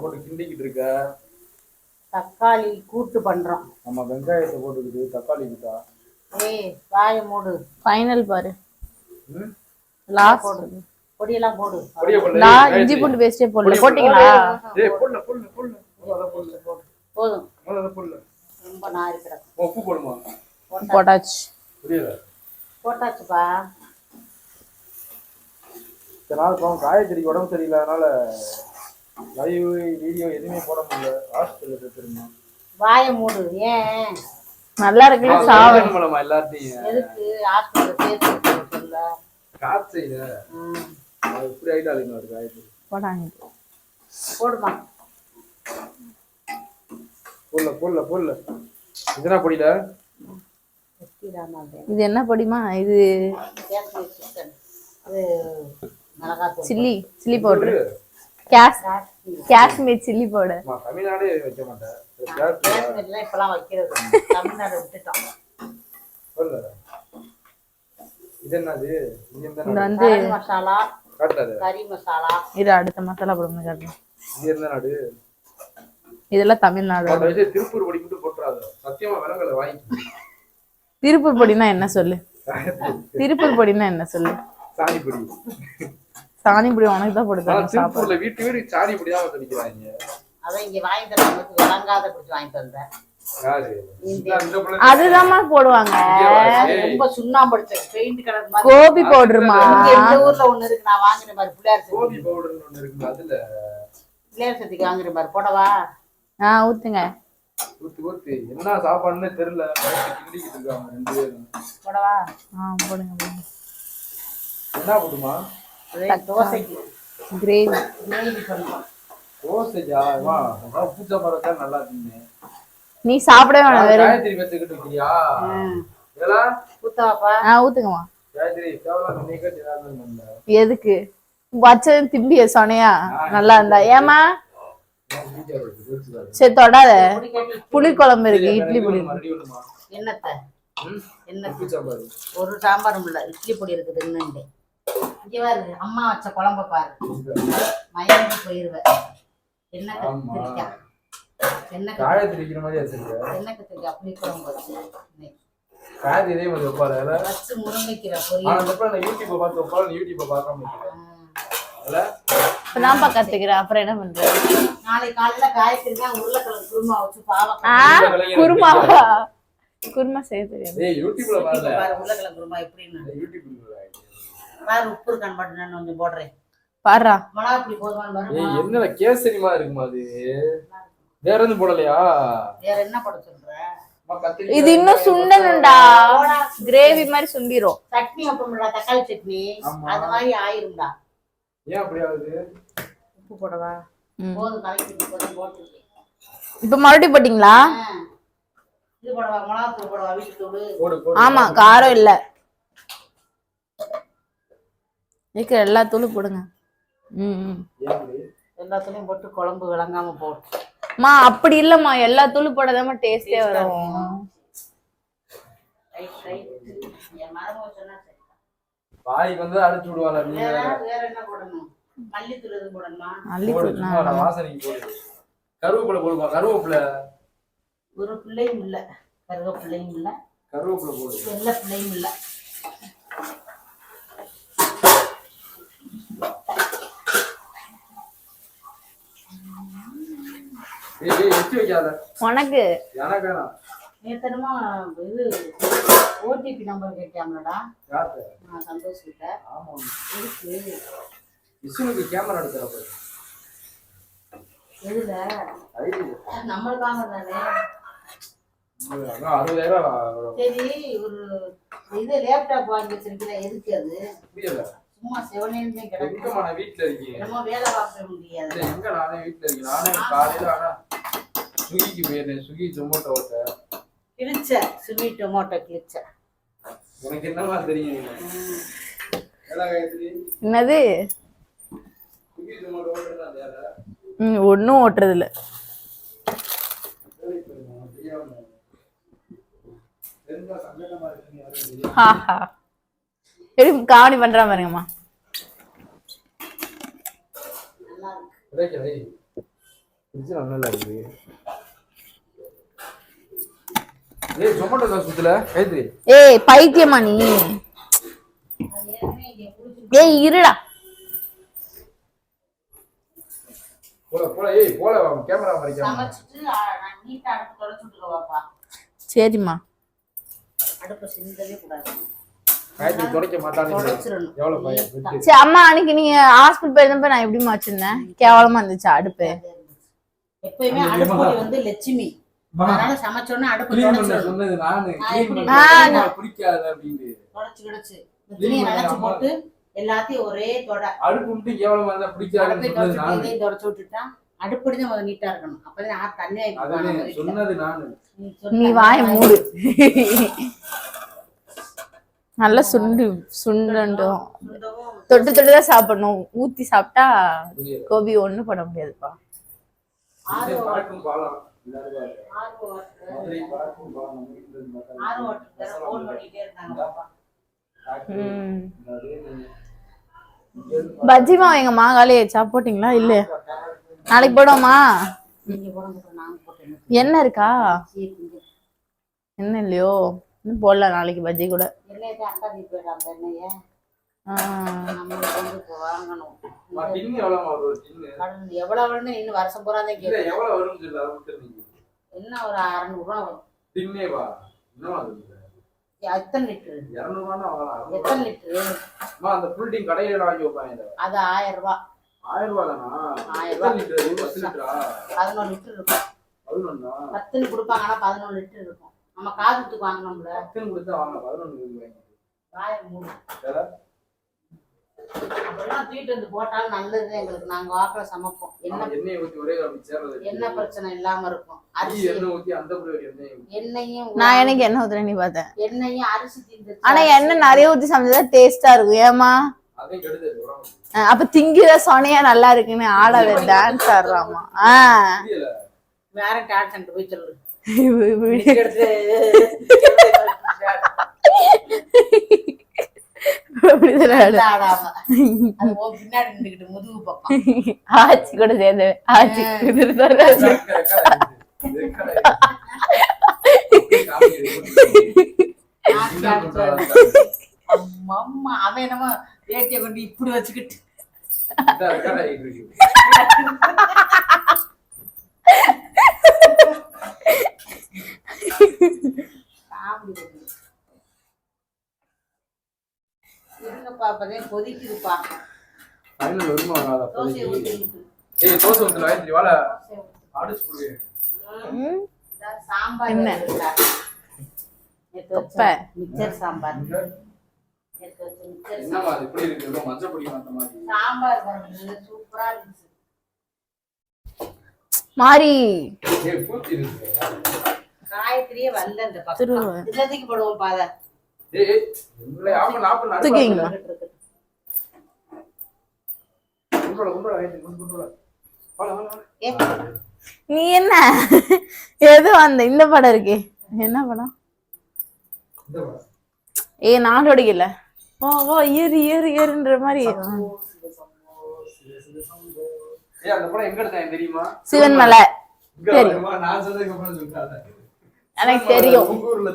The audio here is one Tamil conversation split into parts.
போட்டு கிண்டிக்கிட்டு இருக்க? தக்காளி கூட்டு பண்றோம். நம்ம வெங்காயத்தை போட்டுக்கிட்டு தக்காளி கிட்டா? ஏய் வாய மூடு. ஃபைனல் பாரு? லாஸ்ட் பொடியெல்லாம் போடு. பொடியை போடல. நான் இஞ்சி. பூண்டு பேஸ்டே போடல. பொடி. போட்டீங்களா? ஏய் போடல போடல போடல. அதை போடல போதும். அதை போடல. ரொம்ப நாரி கிடக்கும் உப்பு போடுமா? போட்டாச்சு. புரியல. போட்டாச்சுப்பா. நாள் பாவம் காயத்ரிக்கு உடம்பு சரியில்லை அதனால லைவ் வீடியோ எதுவுமே போட முடியல. ஹாஸ்பிட்டலில் சேர்த்துருந்தோம் வாய மூடு. ஏன்? நல்லா இருக்குல்ல சாவு மூலமா எல்லாத்தையும் எதுக்கு? ஹாஸ்பிட்டல் சேர்த்து காசு. அது இப்படி ஆயிட்டாளுங்க ஒரு காயத்ரி. போடாங்க. போடுமா? போடல போடல போடல. இதுனா பொடியில இது என்ன பொடிமா? இது காஷ்மீர் சில்லி சில்லி பவுடர். கேஸ் காஷ்மீர் சில்லி. பவுடர். அம்மா, தமிழ்நாடே வைக்க மாட்டேன். கேஸ் காஷ்மீர்லாம் இப்பெல்லாம் வைக்கிறது தமிழ்நாடு விட்டுட்டோம். சொல்லு. இது என்னது? இது எந்த இது நாடு? வந்து கரம் மசாலா காட்டாது கறி மசாலா. இது அடுத்த மசாலா போடுங்க காட்டுறேன் இது எந்த நாடு? இதெல்லாம் தமிழ்நாடு. அந்த விஷயம் திருப்பூர் பொடி மட்டும் போட்டுறாது. சத்தியமா விலங்கல வாங்கி திருப்பூர் பொடினா என்ன சொல்லு? திருப்பூர் பொடினா என்ன சொல்லு? சாணி பொடி சாணி பொடி உனக்கு தான் போட்டு ஆனா தரேன் சாப்பாடு திருப்பூர்ல வீட்டு வீடு சாணி பொடி தான் அடிக்கிறாங்க அதை இங்க வாங்கி தரவங்களுக்கு விளங்காத பிடிச்சி வாங்கி தந்தேன் இந்த இந்த அதுதாம்மா போடுவாங்க. ரொம்ப சுண்ணாம்பு அடிச்ச பெயிண்ட் கலர் மாதிரி. கோபி பவுடருமா இங்க எங்க ஊர்ல ஒண்ணு இருக்கு நான் வாங்கின மாதிரி பிள்ளையார் கோபி சக்தி பவுடர்னு ஒண்ணு இருக்கு அதுல? பிள்ளையார் சக்திக்கு வாங்குற மாதிரி போடவா? ஆ ஊத்துங்க. ஊத்து ஊத்து. என்ன சாப்பாடுன்னு தெரியல. கிண்டிக்கிட்டு இருக்காங்க ரெண்டு பேரும். போடவா? ஆ போடுங்க போடுங்க. என்ன போட்டுமா தோசைக்கு. கிரேவி. அதான் பூச்சா மரத்தா நல்லா தின்னு நீ சாப்பிடவே வேணாம் வெறும் காயத்ரி வச்சுக்கிட்டு இருக்கியா? இதெல்லாம் குத்தவாப்பா ஆ ஊத்துங்கம்மா. காயத்ரி தேவலாம் நீ கட்டி பண்ணல எதுக்கு? வச்சது திம்பிய சொனையா நல்லா இருந்தா. ஏமா சரி தொடாத. புளி குழம்பு இருக்கு இட்லி புளி. என்னத்த? என்ன ஒரு சாம்பாரும் இல்ல இட்லி பொடி இருக்குது இங்க பாரு அம்மா வச்ச குழம்ப பாரு. மயங்கி போயிருவேன் என்ன ஆமா. கத்திரிக்காய் என்ன காயத்ரி வைக்கிற மாதிரி வச்சிருக்க. என்ன கத்திரிக்காய் புளி குழம்பு வச்சு. காயத்ரி இதே மாதிரி வைப்பாரு இல்ல வச்சு முருங்கைக்கீரை ஆனா பொரியல் அந்த பிள்ளை நான் யூடியூப்பை பார்த்து வைப்பாரு நீ யூடியூப்பை பார்க்காம வைக்கிறேன். இல்ல இப்பதான்ப்பா கத்துக்கிறேன். அப்புறம் என்ன பண்றது? நாளைக்கு காலையில காய்கறி தான் உருளைக்கிழங்கு குருமா வச்சு பாவக்காய் குருமாவா? குருமா செய்ய தெரியாது. ஏய் யூடியூப்ல பாருங்க பாரு உருளைக்கிழங்கு குருமா எப்படின்னு. யூடியூப்ல பாரு உப்பு இருக்கான்னு மட்டும் நான் கொஞ்சம் போடுறேன். பாருடா மிளகா பொடி போதுமான்னு பாரு ஏய் என்னல கேசரிமா இருக்குமா அது? வேற எதுவும் போடலையா? வேற என்ன போட சொல்ற? அம்மா, கத்திரிக்காய், இது இன்னும் சுண்டணும்டா. கிரேவி மாதிரி சுண்டிரும். சட்னி வைப்போம்டா தக்காளி சட்னி. ஆமா. அது மாதிரி ஆயிரும்டா. ஏன் அப்படி ஆகுது? உப்பு போடவா? ம். போதும் கலக்கி போதும் போட்டு இப்ப மறுபடியும் போட்டீங்களா? இது போடவா மிளகாத்தூள் போடவா வீட்டுத்தூள் போடு போடு. ஆமா காரம் இல்ல. இருக்கிற எல்லா தூளும் போடுங்க. ம் ம். ஏன் அப்படி? எல்லாத்துலயும் போட்டு குழம்பு விளங்காம போட்டு மா அப்படி இல்லம்மா. எல்லா தூளும் போடாதாம டேஸ்டே வரும். ரைட் ரைட் என் மரபு சொன்னா சரி வாய்க்கு வந்து அடிச்சு விடுவாங்க நீ வேற. என்ன போடணும்? மல்லித்தூள் எதுவும் போடணுமா? போடு மல்லித்தூள் வாசனைக்கு போடு கருவேப்பிலை போடுமா? கருவேப்பிலை. ஒரு பிள்ளையும் இல்ல. கருக பிள்ளையும் இல்ல. கருவேப்பிலை போடு. வெள்ள பிள்ளையும் இல்ல ஏய் ஏய் எச்சு வைக்காத உனக்கு? நேத்தனமா இது ஓடிபி நம்பர் யார்கிட்ட? நான் சந்தோஷ் கிட்ட ஆமா இருக்கு விஷ்ணுக்கு கேமரா எதுல? ஐடி. நம்மளுக்காக தானே. சரி ஒரு இது லேப்டாப் வாங்கி வச்சிருக்கிற எதுக்கு அது? சும்மா செவனேன்னு கிடக்கு. எங்கம்மா நான் வீட்டுல இருக்கேன்? நம்ம வேலை பார்க்க முடியாது. இல்ல, எங்க நானே வீட்டுல இருக்கேன் நானே காலையில ஆனா ஸ்விக்கிக்கு போயிருந்தேன். ஸ்விக்கி ஜொமேட்டோ ஓட்ட. கிழிச்ச சுமி டொமேட்டோ கிழிச்ச. உனக்கு என்னமா தெரியும் காயத்ரி என்னது? ஜொமேட்டோ ஓட்டுறது அந்த வேலை? ம் ஒன்றும் ஓட்டுறது இல்ல வேலைக்கு போயிருந்தோம், தெரியாம. தெரிஞ்சா சங்கடமா இருக்குன்னு யாரும் தெரியாது. ஹாஹா எப்படி காமெடி பண்றா பாருங்கம்மா. ஏய் பைத்தியமா நீ? ஏய் இருடா. சரிம்மா. அடுப்பை சிந்தவே கூடாது. சரி அம்மா அன்னைக்கு நீங்க ஹாஸ்பிட்டல் போயிருந்தப்ப நான் எப்படிமா வச்சிருந்தேன்? கேவலமா இருந்துச்சு அடுப்பு. எப்பயுமே அடுப்பொடி வந்து லட்சுமி. அதனால சமைச்சோன்னா அடுப்பு தொடச்சு துணியை நினைச்சு போட்டு எல்லாத்தையும் ஒரே தொட. அடுப்பு மட்டும் கேவலமா இருந்தா அடுப்பை தொடச்சு விட்டுட்டா அடுப்படி தான் முதல்ல நீட்டா இருக்கணும். அப்பதான் அதுவே சொன்னது நானு. நீ வாய மூடு. நல்லா சுண்டு சுண்டோம் தொட்டு தொட்டு தான் சாப்பிடணும். ஊத்தி சாப்பிட்டா கோபி ஒண்ணும் போட முடியாதுப்பா. பஜ்ஜிமா எங்க மாங்காலே சாப்பிட்டீங்களா இல்ல. நாளைக்கு போடுவோமா? என்ன இருக்கா? என்ன இல்லையோ? இன்னும் போடல நாளைக்கு பஜ்ஜி கூட. எண்ணெயை அக்கா நீ போயிடும் அந்த எண்ணெயை. நம்மளுக்கு வந்து வாங்கணும்? கடன் எவ்வளவு வேணும் இன்னும் வருஷம் பூரா தான் இல்ல, கேட்கும் எவ்வளவு வரும்னு சொல்லு, அதை. என்ன ஒரு அறநூறுவா வரும் டின்னே வா. இன்னும் அது இல்ல. எத்தனை லிட்டரு. அறுநூறு எத்தனை லிட்டரு அந்த tin கடையில வாங்கி வைப்பாங்க. அது ஆயிரம் ரூபா ஆயிரம் ரூபா தானா? ஆயிரம் எத்தனை லிட்டர்? பத்து லிட்டரா? இருக்கும் பதினொன்னா? பத்துன்னு கொடுப்பாங்க ஆனா பதினொன்று லிட்டர் இருக்கும் நம்ம பத்துன்னு கொடுத்தா வாங்க, பதினொன்னு கொடுத்து வாங்கி. ஆயிரம் மூணு வேற? அப்படிலாம் தூக்கிட்டு வந்து போட்டாலும் நல்லது எங்களுக்கு நாங்க வாக்கில் சமைப்போம் என்ன எண்ணெயை ஊத்தி ஒரே. என்ன பிரச்சனை இல்லாம இருக்கும் அரிசி எண்ணெய் ஊத்தி அந்த எண்ணெயை. எண்ணெயும் நான் எனக்கு என்ன ஊத்துறேன் நீ பார்த்தேன் எண்ணெயும் அரிசி தீர்ந்துருச்சு ஆனா எண்ணெய் நிறைய ஊத்தி சமைச்சா டேஸ்டா இருக்கும் ஏமா. அப்ப திங்கிற சொனையா நல்லா இருக்குன்னு ஆடாத டான்ஸ் ஆடுறாமா. வேற சென்டர் போய் சொல்லு ஆச்சி கூட சேர்ந்து ஆச்சி? அம்மா அவன் என்னமோ வேட்டியை கொண்டு இப்படி வச்சுக்கிட்டு இருங்கப்பா அப்பதான் கொதிக்குதுப்பா. ஃபைனல் வருமா வராதா? தோசையை அப்போதைக்கு? ஊத்திக்கிட்டு. ஏய் தோசை ஊத்துல வாழ. அடிச்சு சாம்பார் என்ன? மிக்சர் சாம்பார். என்னமா அது இப்படி இருக்கு? ஏதோ மஞ்சள் பொடி அந்த மாதிரி. சாம்பார் சூப்பரா இருந்துச்சு. மாறி. வரல இந்த பக்கம். போடுவோம் பாத. நீ என்ன? எது அந்த இந்த படம் இருக்கே. என்ன படம். ஏ நாடோடிக்கல வா வா ஏறு ஏறு ஏறுன்ற மாதிரி. சிவன் மலை எனக்கு தெரியும்?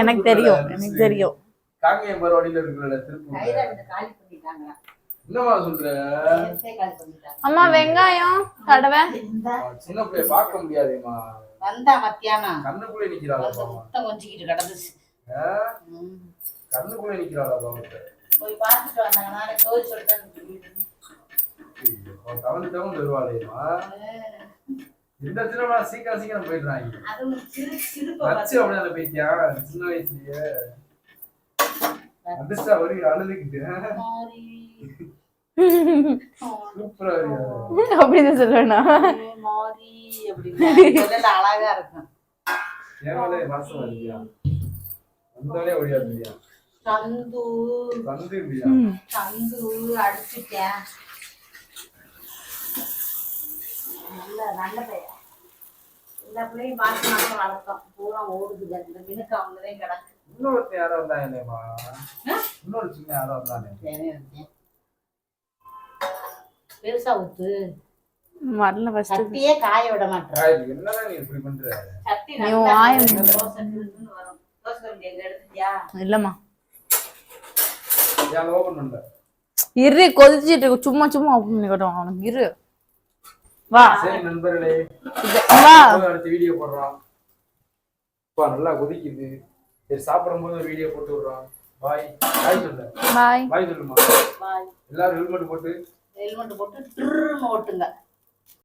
எனக்கு தெரியும். எனக்கு தெரியும். காங்கேயம் பரவாடியில இருக்குல்ல திருப்பூர் கையில வந்து காலி பண்ணிட்டாங்க என்னமா சொல்ற? நேத்தே காலி பண்ணிட்டாங்க. அம்மா வெங்காயம் தடவை. சின்ன பிள்ளைய பார்க்க முடியாதேம்மா. வந்தா மத்தியானம். கண்ணுக்குள்ளே நிக்கிறாளா முத்தம் கொஞ்சிக்கிட்டு கிடந்துச்சு. கண்ணுக்குள்ளே நிக்கிறாளா போய் பார்த்துட்டு வந்தாங்க. நானே தவந்து வருவாளேம்மா. இந்த சினிமா சீக்கிரம் சீக்கிரம் போயிடுறாங்க. வச்சு அப்படியே அந்த பைத்தியா சின்ன வயசுலயே. அதிர்ஷ்டா வருகிற அழுதுகிட்டு. அப்படின்னு சொல்லல அழகா இருக்கும். ஏமாலே மாசம் வருவியா வந்தாலே ஓடியாது இல்லையா? சந்து வந்து இல்லையா? சந்து அடிச்சுட்டேன். நல்ல நல்ல பையன். எல்லா பிள்ளையும் பார்த்து நாங்க வளர்த்தோம் பூரா ஓடுது இந்த மினுக்கு அவங்களே கிடக்கு. இன்னொருத்தன் யாரோ வந்தாங்களேம்மா இன்னொரு சின்ன யாரோ இருந்தேன் பெருசா ஊத்து. வரல ஃபர்ஸ்ட் சட்டியே காய விட மாட்டேன். என்னதான் நீ இப்படி பண்ற? சட்டி நீ நல்லா வாயை தோசை வரும். தோசை எங்க எடுத்துட்டியா? இல்லம்மா. ஏன் ஓபன் பண்ணல? இரு கொதிச்சிட்டு சும்மா சும்மா open பண்ணி காட்டுவான். அவனுக்கு இரு. வா. சரி நண்பர்களே. வா. அடுத்த வீடியோ போடுறான் அப்பா நல்லா கொதிக்குது. சரி சாப்பிடும் போது ஒரு வீடியோ போட்டு விடுறான் பாய். பாய் சொல்லு. பாய். பாய் சொல்லுமா? பாய். எல்லாரும் ஹெல்மெட் போட்டு. ஹெல்மெட் போட்டு ட்ருன்னு ஓட்டுங்க.